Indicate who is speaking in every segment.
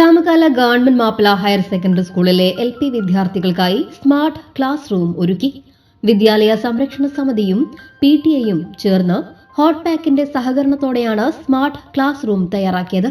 Speaker 1: Chamakkala government Mappila higher secondary സ്കൂളിലെ L P വിദ്യാർത്ഥികൾക്കായി smart class room ഒരുക്കി. വിദ്യാലയ സംരക്ഷണ സമിതിയും പി ടി എയും ചേർന്ന് ഹോട്ട് പാക്കിന്റെ സഹകരണത്തോടെയാണ് സ്മാർട്ട് ക്ലാസ് റൂം തയ്യാറാക്കിയത്.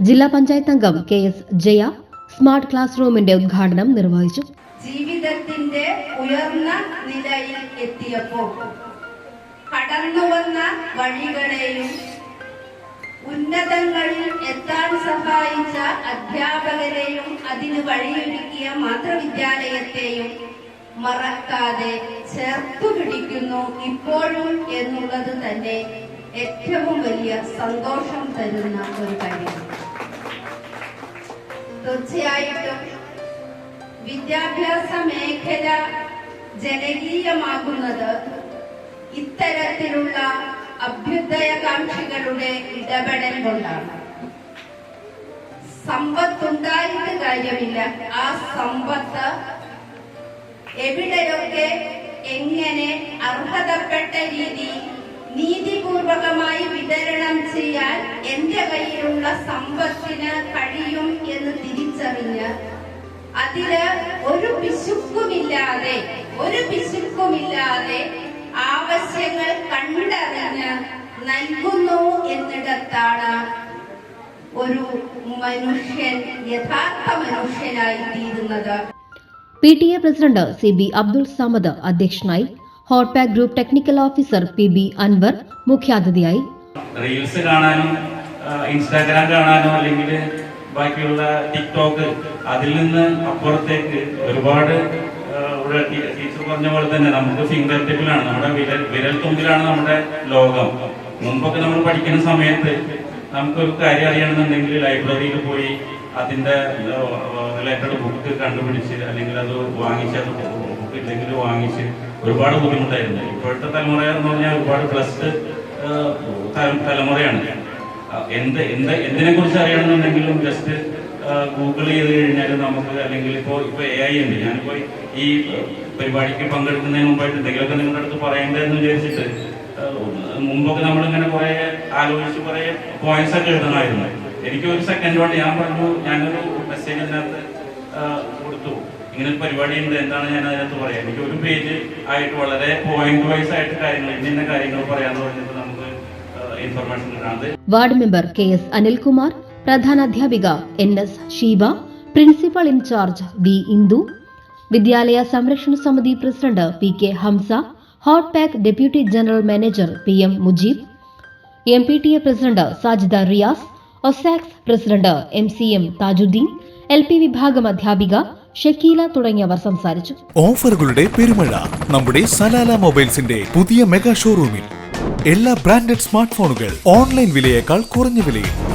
Speaker 1: ജില്ലാ പഞ്ചായത്ത് അംഗം K S Jaya smart class റൂമിന്റെ ഉദ്ഘാടനം നിർവഹിച്ചു.
Speaker 2: ജീവിതത്തിന്റെ ഉയർന്ന നിലയിൽ എത്തിയപ്പോൾ ഉന്നതങ്ങളിൽ എത്താൻ സഹായിച്ച അധ്യാപകരെയും അതിന് വഴിയൊരുക്കിയ മാതൃവിദ്യാലയത്തെയും മറക്കാതെ ചേർത്തു പിടിക്കുന്നു ഇപ്പോഴും എന്നുള്ളത് തന്നെ ഏറ്റവും വലിയ സന്തോഷം തരുന്ന ഒരു കാര്യമാണ് തീർച്ചയായിട്ടും വിദ്യാഭ്യാസ മേഖല ജനകീയമാകുന്നത് ഇത്തരത്തിലുള്ള അഭ്യുദയകാംക്ഷികളുടെ ഇടപെടൽ കൊണ്ടാണ്. സമ്പത്തുണ്ടായിട്ട് കാര്യമില്ല. ആ സമ്പത്ത് എവിടെയൊക്കെ എങ്ങനെ അർഹതപ്പെട്ട രീതി നീതിപൂർവകമായി വിതരണം ചെയ്യാൻ എന്റെ കയ്യിലുള്ള സമ്പത്തിന് കഴിയും എന്ന് തിരിച്ചറിഞ്ഞ് അതിൽ ഒരു പിശുക്കുമില്ലാതെ ഒരു പിശുക്കുമില്ലാതെ ആവശ്യങ്ങൾ കണ്ടറിഞ്ഞ് നൽകുന്നു എന്നിടത്താണ് ഒരു മനുഷ്യൻ യഥാർത്ഥ മനുഷ്യനായി തീരുന്നത്.
Speaker 1: P T A president C B Abdul Samad അധ്യക്ഷനായി hot pack group technical officer P B Anvar മുഖ്യാതിഥിയായി.
Speaker 3: റീൽസ് കാണാനും ഇൻസ്റ്റാഗ്രാം കാണാനും അല്ലെങ്കിൽ ബാക്കിയുള്ള ടിക്ടോക്ക് അതിൽ നിന്ന് അപ്പുറത്തേക്ക് ഒരുപാട് ഇവിടെ ടീച്ചർ പറഞ്ഞ പോലെ തന്നെ നമുക്ക് ഫിംഗർ ടിപ്പിലാണ് നമ്മുടെ വിരൽ വിരൽ തുമ്പിലാണ് നമ്മുടെ ലോകം. മുമ്പൊക്കെ നമ്മൾ പഠിക്കുന്ന സമയത്ത് നമുക്കൊരു കാര്യം അറിയണമെന്നുണ്ടെങ്കിൽ ലൈബ്രറിയിൽ പോയി അതിന്റെ റിലേറ്റഡ് ബുക്ക് കണ്ടുപിടിച്ച് അല്ലെങ്കിൽ അത് വാങ്ങിച്ച് അത് ബുക്ക് ഇല്ലെങ്കിൽ വാങ്ങിച്ച് ഒരുപാട് ബുദ്ധിമുട്ടായിരുന്നു. ഇപ്പോഴത്തെ തലമുറ എന്ന് പറഞ്ഞാൽ ഒരുപാട് ബ്ലസ്ഡ് തലമുറയാണ്. എന്ത് എന്ത് എന്തിനെ കുറിച്ച് അറിയണമെന്നുണ്ടെങ്കിലും ജസ്റ്റ് ഗൂഗിൾ ചെയ്ത് കഴിഞ്ഞാൽ നമുക്ക് അല്ലെങ്കിൽ ഇപ്പോൾ ഇപ്പോൾ എ ഐ ഉണ്ട്. ഞാനിപ്പോൾ ഈ പരിപാടിക്ക് പങ്കെടുക്കുന്നതിന് മുമ്പായിട്ട് എന്തെങ്കിലുമൊക്കെ നിങ്ങളുടെ അടുത്ത് പറയേണ്ടതെന്ന് വിചാരിച്ചിട്ട് മുമ്പൊക്കെ നമ്മളിങ്ങനെ കുറെ ആലോചിച്ച് കുറെ പോയിന്റ്സ് ഒക്കെ എഴുതണമായിരുന്നു എനിക്ക് ഒരു സെക്കൻഡ് കൊണ്ട് ഞാൻ പറഞ്ഞു ഞാനൊരു മെസ്സേജ് അതിനകത്ത് കൊടുത്തു. ഇങ്ങനെ ഒരു പരിപാടി ഉണ്ട്. എന്താണ് ഞാൻ അതിനകത്ത് പറയാം? എനിക്ക് ഒരു പേജ് ആയിട്ട് വളരെ പോയിന്റ് വൈസ് ആയിട്ട് കാര്യങ്ങൾ ഇന്ന കാര്യങ്ങൾ പറയാന്ന് പറഞ്ഞിട്ട് നമുക്ക് ഇൻഫർമേഷൻ കിട്ടാണ്ട്
Speaker 1: ward member K S Anilkumar പ്രധാനാധ്യാപിക N S Sheeba principal in charge V Indu വിദ്യാലയ സംരക്ഷണ സമിതി president P K Hamsa hot pack deputy general manager P M Mujeeb M P T A president Sajida Riyas ഒസാക്സ് president M C M Thajudheen L P വിഭാഗം അധ്യാപിക ഷക്കീല തുടങ്ങിയവർ സംസാരിച്ചു.
Speaker 4: ഓഫറുകളുടെ പെരുമഴ നമ്മുടെ Salalah മൊബൈൽസിന്റെ പുതിയ മെഗാ ഷോറൂമിൽ. എല്ലാ ബ്രാൻഡഡ് സ്മാർട്ട് ഫോണുകൾ ഓൺലൈൻ വിലയേക്കാൾ കുറഞ്ഞ വിലയിൽ.